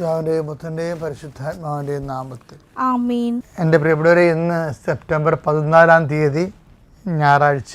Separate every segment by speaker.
Speaker 1: പിതാവിന്റെയും പുത്രന്റെയും പരിശുദ്ധാത്മാവിന്റെയും നാമത്തിൽ. എന്റെ പ്രിയപ്പെട്ടവരെ ഇന്ന് സെപ്റ്റംബർ പതിനാലാം തീയതി ഞായറാഴ്ച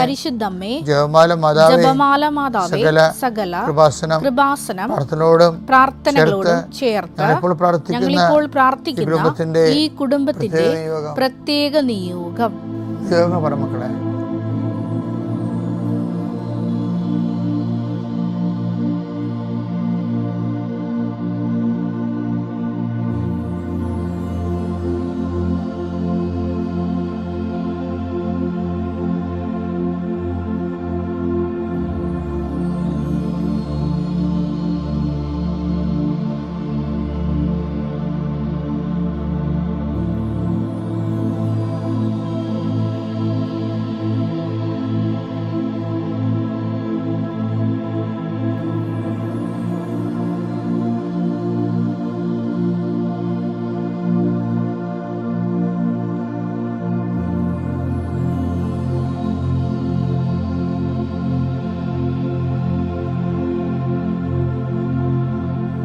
Speaker 2: പരിശുദ്ധമ്മേ
Speaker 1: ജപമാല മാതാവേ
Speaker 2: ജപമാല മാതാവേ
Speaker 1: സകല കൃപാസനം
Speaker 2: കൃപാസനം
Speaker 1: പ്രാർത്ഥനയോടും
Speaker 2: പ്രാർത്ഥനകളോടും ചേർത്ത്
Speaker 1: ഞങ്ങളിപ്പോൾ പ്രാർത്ഥിക്കുന്ന ഈ കുടുംബത്തിന്റെ പ്രത്യേക നിയോഗം.
Speaker 2: പ്രത്യേക നിയോഗം.
Speaker 1: നിയോഗം പറ മക്കളെ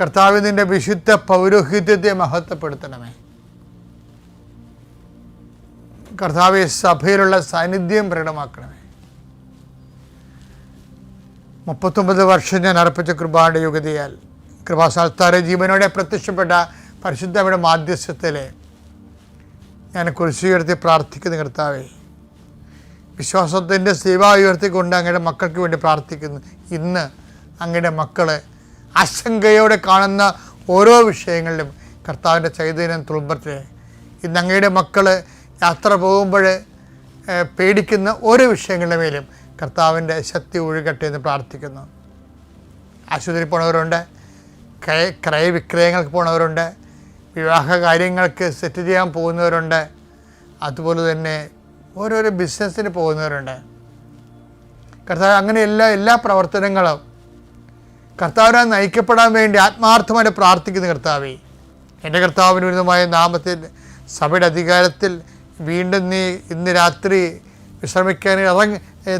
Speaker 1: കർത്താവിന്റെ വിശുദ്ധ പൗരോഹിത്യത്തെ മഹത്വപ്പെടുത്തണമേ. കർത്താവ് സഭയിലുള്ള സാന്നിധ്യം പ്രകടമാക്കണമേ. മുപ്പത്തൊമ്പത് വർഷം ഞാൻ അർപ്പിച്ച കൃപാടെ യുഗതിയാൽ കൃപാസാൽത്താരെ ജീവനോടെ പ്രത്യക്ഷപ്പെട്ട പരിശുദ്ധയുടെ മാധ്യസ്ഥത്തിലെ ഞാൻ കുരിശുയർത്തി പ്രാർത്ഥിക്കുന്ന കർത്താവെ വിശ്വാസത്തിന്റെ സേവാ ഉയർത്തിക്കൊണ്ട് അങ്ങയുടെ മക്കൾക്ക് വേണ്ടി പ്രാർത്ഥിക്കുന്നു. ഇന്ന് അങ്ങയുടെ മക്കൾ ആശങ്കയോടെ കാണുന്ന ഓരോ വിഷയങ്ങളിലും കർത്താവിന്റെ ചൈതന്യം തുളുമ്പത്തിലെ ഇന്ന് അങ്ങയുടെ മക്കൾ യാത്ര പോകുമ്പോൾ പേടിക്കുന്ന ഓരോ വിഷയങ്ങളുടെ മേലും കർത്താവിന്റെ ശക്തി ഒഴുകട്ടെ എന്ന് പ്രാർത്ഥിക്കുന്നു. ആശുപത്രി പോണവരുണ്ട് ക്രയ ക്രയവിക്രയങ്ങൾക്ക് പോണവരുണ്ട് വിവാഹ കാര്യങ്ങൾക്ക് സെറ്റ് ചെയ്യാൻ പോകുന്നവരുണ്ട് അതുപോലെ തന്നെ ഓരോരോ ബിസിനസ്സിന് പോകുന്നവരുണ്ട്. കർത്താവ് അങ്ങനെ എല്ലാ എല്ലാ പ്രവർത്തനങ്ങളും കർത്താവിനെ നയിക്കപ്പെടാൻ വേണ്ടി ആത്മാർത്ഥമായിട്ട് പ്രാർത്ഥിക്കുന്ന കർത്താവേ എന്റെ കർത്താവിന് വിരുദ്ധമായ നാമത്തിൽ സഭയുടെ അധികാരത്തിൽ വീണ്ടും നീ ഇന്ന് രാത്രി വിശ്രമിക്കാൻ ഇറങ്ങി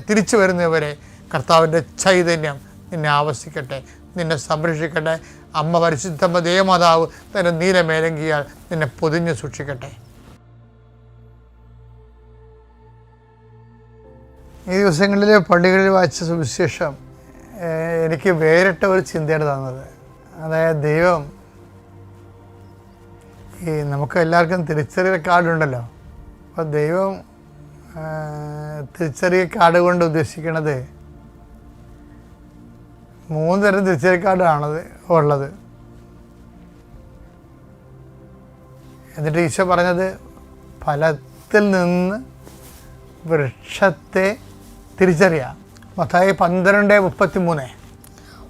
Speaker 1: തിരിച്ചു വരുന്നവരെ കർത്താവിന്റെ ചൈതന്യം നിന്നെ ആവശ്യിക്കട്ടെ നിന്നെ സംരക്ഷിക്കട്ടെ. അമ്മ പരിശുദ്ധമ്മ ദേവമാതാവ് തന്റെ നീലമേലങ്കിയാൽ നിന്നെ പൊതിഞ്ഞ് സൂക്ഷിക്കട്ടെ. ഈ ദിവസങ്ങളിൽ പള്ളികളിൽ വായിച്ച സുവിശേഷം എനിക്ക് വേറിട്ട ഒരു ചിന്തയാണ് തന്നത്. അതായത് ദൈവം ഈ നമുക്ക് എല്ലാവർക്കും തിരിച്ചറിയൽ കാർഡുണ്ടല്ലോ അപ്പോൾ ദൈവം തിരിച്ചറിയ കാർഡ് കൊണ്ട് ഉദ്ദേശിക്കുന്നത് മൂന്ന് തരം തിരിച്ചറിയൽ കാർഡാണത് ഉള്ളത്. എന്നിട്ട് ഈശോ പറഞ്ഞത് ഫലത്തിൽ നിന്ന് വൃക്ഷത്തെ തിരിച്ചറിയാം. മൊത്തമായി പന്ത്രണ്ട് മുപ്പത്തി മൂന്ന്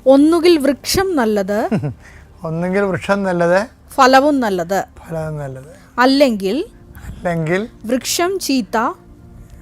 Speaker 2: ഒന്നുകിൽ വൃക്ഷം നല്ലത്
Speaker 1: ഒന്നുകിൽ വൃക്ഷം നല്ലത്
Speaker 2: ഫലവും നല്ലത്.
Speaker 1: ഫലവും നല്ലത്.
Speaker 2: അല്ലെങ്കിൽ
Speaker 1: അല്ലെങ്കിൽ
Speaker 2: വൃക്ഷം ചീത്ത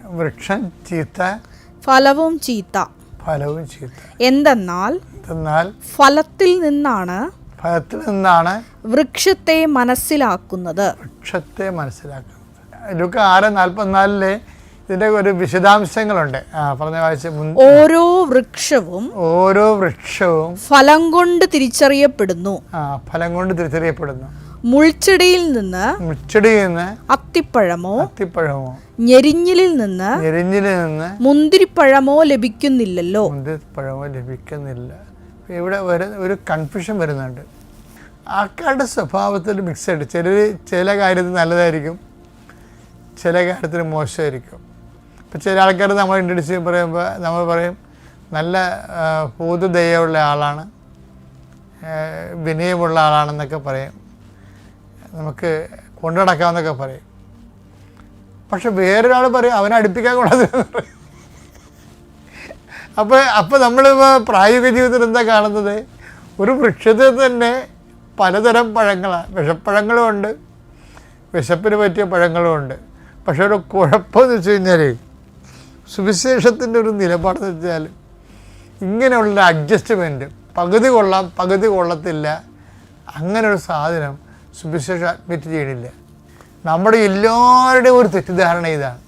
Speaker 1: വൃക്ഷം ചീത്ത
Speaker 2: ഫലവും ചീത്ത.
Speaker 1: ഫലവും ചീത്ത.
Speaker 2: എന്തെന്നാൽ
Speaker 1: എന്നാൽ
Speaker 2: ഫലത്തിൽ നിന്നാണ്
Speaker 1: ഫലത്തിൽ നിന്നാണ്
Speaker 2: വൃക്ഷത്തെ മനസ്സിലാക്കുന്നത്.
Speaker 1: വൃക്ഷത്തെ മനസ്സിലാക്കുന്നത്. ലുക്ക് ആറ് നാൽപ്പത്തിനാലിൽ ഇതിന്റെ ഒരു വിശദാംശങ്ങളുണ്ട്. പറഞ്ഞ വായിച്ച
Speaker 2: ഓരോ വൃക്ഷവും
Speaker 1: ഓരോ വൃക്ഷവും
Speaker 2: ഫലം കൊണ്ട് തിരിച്ചറിയപ്പെടുന്നു.
Speaker 1: ആ ഫലം കൊണ്ട് തിരിച്ചറിയപ്പെടുന്നു.
Speaker 2: മുൾച്ചെടിയിൽ നിന്ന്
Speaker 1: മുൾച്ചെടിയിൽ നിന്ന്
Speaker 2: അത്തിപ്പഴമോ
Speaker 1: അത്തിപ്പഴമോ
Speaker 2: ഞെരിഞ്ഞിലിൽ നിന്ന്
Speaker 1: ഞെരിഞ്ഞിലിൽ നിന്ന്
Speaker 2: മുന്തിരിപ്പഴമോ ലഭിക്കുന്നില്ലല്ലോ?
Speaker 1: മുന്തിരിപ്പഴമോ ലഭിക്കുന്നില്ല. ഇവിടെ ഒരു കൺഫ്യൂഷൻ വരുന്നുണ്ട്. ആൾക്കാരുടെ സ്വഭാവത്തിൽ മിക്സഡ് ചിലർ ചില കാര്യത്തിൽ നല്ലതായിരിക്കും ചില കാര്യത്തിൽ മോശമായിരിക്കും. ഇപ്പം ചില ആൾക്കാർ നമ്മൾ ഇൻട്രഡ്യൂസ് പറയുമ്പോൾ നമ്മൾ പറയും നല്ല ആ, ഭൂതദയുള്ള ആളാണ് വിനയമുള്ള ആളാണെന്നൊക്കെ പറയും. നമുക്ക് കൊണ്ടുനടക്കാമെന്നൊക്കെ പറയും. പക്ഷെ വേറൊരാൾ പറയും അവനെ അടുപ്പിക്കാൻ കൊള്ളാതെ അപ്പോൾ അപ്പോൾ നമ്മളിപ്പോൾ പ്രായോഗിക ജീവിതത്തിൽ എന്താ കാണുന്നത്? ഒരു വൃക്ഷത്തിൽ തന്നെ പലതരം പഴങ്ങളാണ് വിഷപ്പഴങ്ങളും ഉണ്ട് വിശപ്പിന് പറ്റിയ പഴങ്ങളും ഉണ്ട്. പക്ഷെ ഒരു കുഴപ്പമെന്ന് വെച്ച് കഴിഞ്ഞാൽ സുവിശേഷത്തിന്റെ ഒരു നിലപാടെന്ന് വെച്ചാൽ ഇങ്ങനെയുള്ള അഡ്ജസ്റ്റ്മെന്റ് പകുതി കൊള്ളാം പകുതി കൊള്ളത്തില്ല. അങ്ങനെ ഒരു സാധനം സുവിശേഷം അഡ്മിറ്റ് ചെയ്യണില്ല. നമ്മുടെ എല്ലാവരുടെയും ഒരു തെറ്റിദ്ധാരണ ഇതാണ്.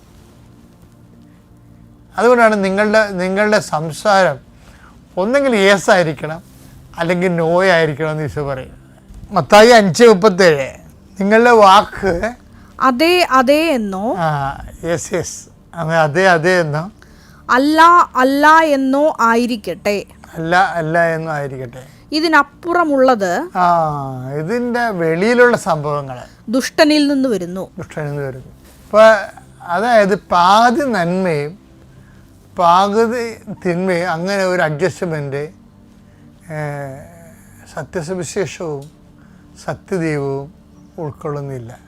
Speaker 1: അതുകൊണ്ടാണ് നിങ്ങളുടെ നിങ്ങളുടെ സംസാരം ഒന്നെങ്കിൽ യേസ് ആയിരിക്കണം അല്ലെങ്കിൽ നോ ആയിരിക്കണം എന്ന് ഈശോ പറയും മത്തായി അഞ്ച് മുപ്പത്തേഴ്. നിങ്ങളുടെ വാക്ക്
Speaker 2: അതെ അതെ എന്നോ?
Speaker 1: ആ യെസ് യെസ് അതെ അതെ എന്നോ?
Speaker 2: അല്ല അല്ല എന്നോ ആയിരിക്കട്ടെ.
Speaker 1: അല്ല അല്ല എന്നോ ആയിരിക്കട്ടെ.
Speaker 2: ഇതിനപ്പുറമുള്ളത്
Speaker 1: ആ ഇതിന്റെ വെളിയിലുള്ള സംഭവങ്ങൾ.
Speaker 2: ദുഷ്ടനിൽ നിന്ന് വരുന്നു.
Speaker 1: ദുഷ്ടനിൽ നിന്ന് വരുന്നു. ഇപ്പോൾ അതായത് പാതി നന്മയും പാകുതി തിന്മയും അങ്ങനെ ഒരു അഡ്ജസ്റ്റ്മെന്റ് സത്യസുവിശേഷവും സത്യദൈവവും ഉൾക്കൊള്ളുന്നില്ല.